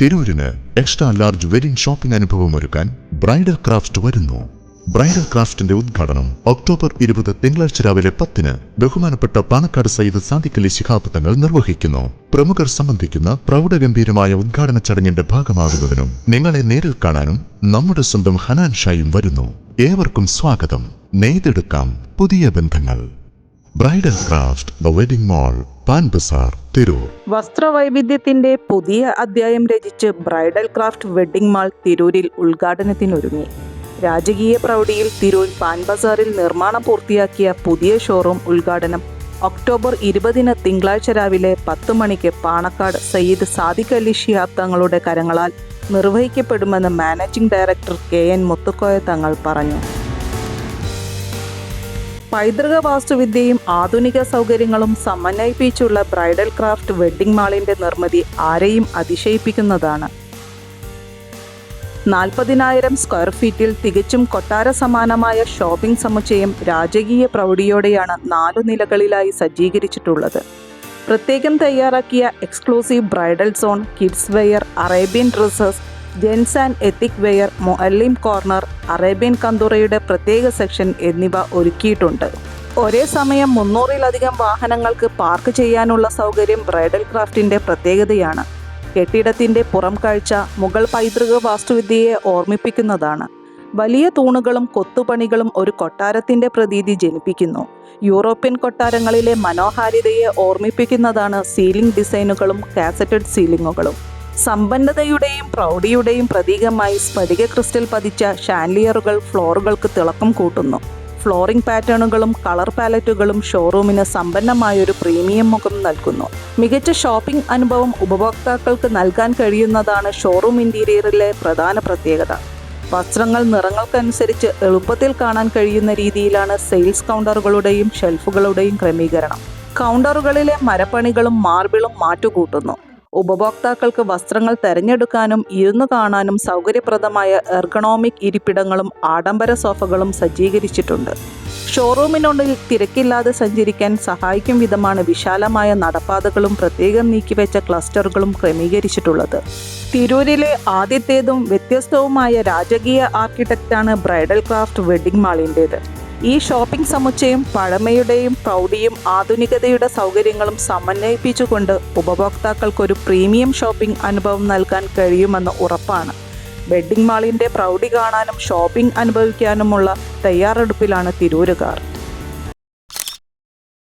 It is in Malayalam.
തിരൂരിന് എക്സ്ട്രാ ലാർജ് വെഡിംഗ് ഷോപ്പിംഗ് അനുഭവം ഒരുക്കാൻ ബ്രൈഡൽ ക്രാഫ്റ്റ് വരുന്നു. ബ്രൈഡൽ ക്രാഫ്റ്റിന്റെ ഉദ്ഘാടനം ഒക്ടോബർ ഇരുപത് തിങ്കളാഴ്ച രാവിലെ പത്തിന് ബഹുമാനപ്പെട്ട പാണക്കാട് സയ്യിദ് സാദിഖലി ശിഹാബ് തങ്ങൾ നിർവഹിക്കുന്നു. പ്രമുഖർ സംബന്ധിക്കുന്ന പ്രൗഢഗംഭീരമായ ഉദ്ഘാടന ചടങ്ങിന്റെ ഭാഗമാകുന്നതിനും നിങ്ങളെ നേരിൽ കാണാനും നമ്മുടെ സ്വന്തം ഹനാൻ ഷായും വരുന്നു. ഏവർക്കും സ്വാഗതം. നെയ്തെടുക്കാം. പുതിയ ബന്ധങ്ങൾ. Bridal craft the wedding mall pan Tirur വസ്ത്രവൈവിധ്യത്തിന്റെ പുതിയ അധ്യായം രചിച്ച് ബ്രൈഡൽ ക്രാഫ്റ്റ് വെഡിംഗ് മാൾ തിരൂരിൽ ഉദ്ഘാടനത്തിനൊരുങ്ങി. രാജകീയ പ്രൗഢിയിൽ തിരൂർ പാൻ ബസാറിൽ നിർമ്മാണം പൂർത്തിയാക്കിയ പുതിയ ഷോറൂം ഉദ്ഘാടനം ഒക്ടോബർ ഇരുപതിന് തിങ്കളാഴ്ച രാവിലെ പത്ത് മണിക്ക് പാണക്കാട് സയ്യിദ് സാദിഖ് അലി ഷിഹാബ് തങ്ങളുടെ കരങ്ങളാൽ നിർവഹിക്കപ്പെടുമെന്ന് managing director K N Muthukoya Thangal പറഞ്ഞു. പൈതൃക വാസ്തുവിദ്യയും ആധുനിക സൗകര്യങ്ങളും സമന്വയിപ്പിച്ചുള്ള ബ്രൈഡൽ ക്രാഫ്റ്റ് വെഡ്ഡിംഗ് മാളിന്റെ നിർമ്മിതി ആരെയും അതിശയിപ്പിക്കുന്നതാണ്. നാൽപ്പതിനായിരം സ്ക്വയർ ഫീറ്റിൽ തികച്ചും കൊട്ടാര സമാനമായ ഷോപ്പിംഗ് സമുച്ചയം രാജകീയ പ്രൗഢിയോടെയാണ് നാലു നിലകളിലായി സജ്ജീകരിച്ചിട്ടുള്ളത്. പ്രത്യേകം തയ്യാറാക്കിയ exclusive bridal zone kids wear Arabian dresses gents and ethnic wear മൊഅല്ലിം corner Arabian കന്തുറയുടെ പ്രത്യേക സെക്ഷൻ എന്നിവ ഒരുക്കിയിട്ടുണ്ട്. ഒരേ സമയം മുന്നൂറിലധികം വാഹനങ്ങൾക്ക് പാർക്ക് ചെയ്യാനുള്ള സൗകര്യം ബ്രൈഡൽ ക്രാഫ്റ്റിന്റെ പ്രത്യേകതയാണ്. കെട്ടിടത്തിന്റെ പുറം കാഴ്ച മുഗൾ പൈതൃക വാസ്തുവിദ്യയെ ഓർമ്മിപ്പിക്കുന്നതാണ്. വലിയ തൂണുകളും കൊത്തുപണികളും ഒരു കൊട്ടാരത്തിന്റെ പ്രതീതി ജനിപ്പിക്കുന്നു. European കൊട്ടാരങ്ങളിലെ മനോഹാരിതയെ ഓർമ്മിപ്പിക്കുന്നതാണ് ceiling ഡിസൈനുകളും കാസറ്റഡ് സീലിംഗുകളും. സമ്പന്നതയുടെയും പ്രൗഢിയുടെയും പ്രതീകമായി സ്ഫടിക ക്രിസ്റ്റൽ പതിച്ച ഷാൻലിയറുകൾ ഫ്ലോറുകൾക്ക് തിളക്കം കൂട്ടുന്നു. ഫ്ലോറിംഗ് പാറ്റേണുകളും കളർ പാലറ്റുകളും ഷോറൂമിന് സമ്പന്നമായൊരു പ്രീമിയം മുഖം നൽകുന്നു. മികച്ച ഷോപ്പിംഗ് അനുഭവം ഉപഭോക്താക്കൾക്ക് നൽകാൻ കഴിയുന്നതാണ് ഷോറൂം ഇന്റീരിയറിലെ പ്രധാന പ്രത്യേകത. വസ്ത്രങ്ങൾ നിറങ്ങൾക്കനുസരിച്ച് എളുപ്പത്തിൽ കാണാൻ കഴിയുന്ന രീതിയിലാണ് സെയിൽസ് കൗണ്ടറുകളുടെയും ഷെൽഫുകളുടെയും ക്രമീകരണം. കൗണ്ടറുകളിലെ മരപ്പണികളും മാർബിളും മാറ്റുകൂട്ടുന്നു. ഉപഭോക്താക്കൾക്ക് വസ്ത്രങ്ങൾ തെരഞ്ഞെടുക്കാനും ഇരുന്നു കാണാനും സൗകര്യപ്രദമായ എർഗണോമിക് ഇരിപ്പിടങ്ങളും ആഡംബര സോഫകളും സജ്ജീകരിച്ചിട്ടുണ്ട്. ഷോറൂമിനുള്ളിൽ തിരക്കില്ലാതെ സഞ്ചരിക്കാൻ സഹായിക്കും വിധമാണ് വിശാലമായ നടപ്പാതകളും പ്രത്യേകം നീക്കിവെച്ച ക്ലസ്റ്ററുകളും ക്രമീകരിച്ചിട്ടുള്ളത്. തിരൂരിലെ ആദ്യത്തേതും വ്യത്യസ്തവുമായ രാജകീയ ആർക്കിടെക്റ്റാണ് ബ്രൈഡൽ ക്രാഫ്റ്റ് വെഡിംഗ് മാളിന്റേത് ഈ ഷോപ്പിംഗ് സമുച്ചയം പഴമയുടെയും പ്രൗഢിയും ആധുനികതയുടെ സൗകര്യങ്ങളും സമന്വയിപ്പിച്ചുകൊണ്ട് ഉപഭോക്താക്കൾക്ക് ഒരു പ്രീമിയം ഷോപ്പിംഗ് അനുഭവം നൽകാൻ കഴിയുമെന്ന് ഉറപ്പാണ്. വെഡ്ഡിംഗ് മാളിന്റെ പ്രൗഢി കാണാനും ഷോപ്പിംഗ് അനുഭവിക്കാനുമുള്ള തയ്യാറെടുപ്പിലാണ് തിരൂരുകാർ.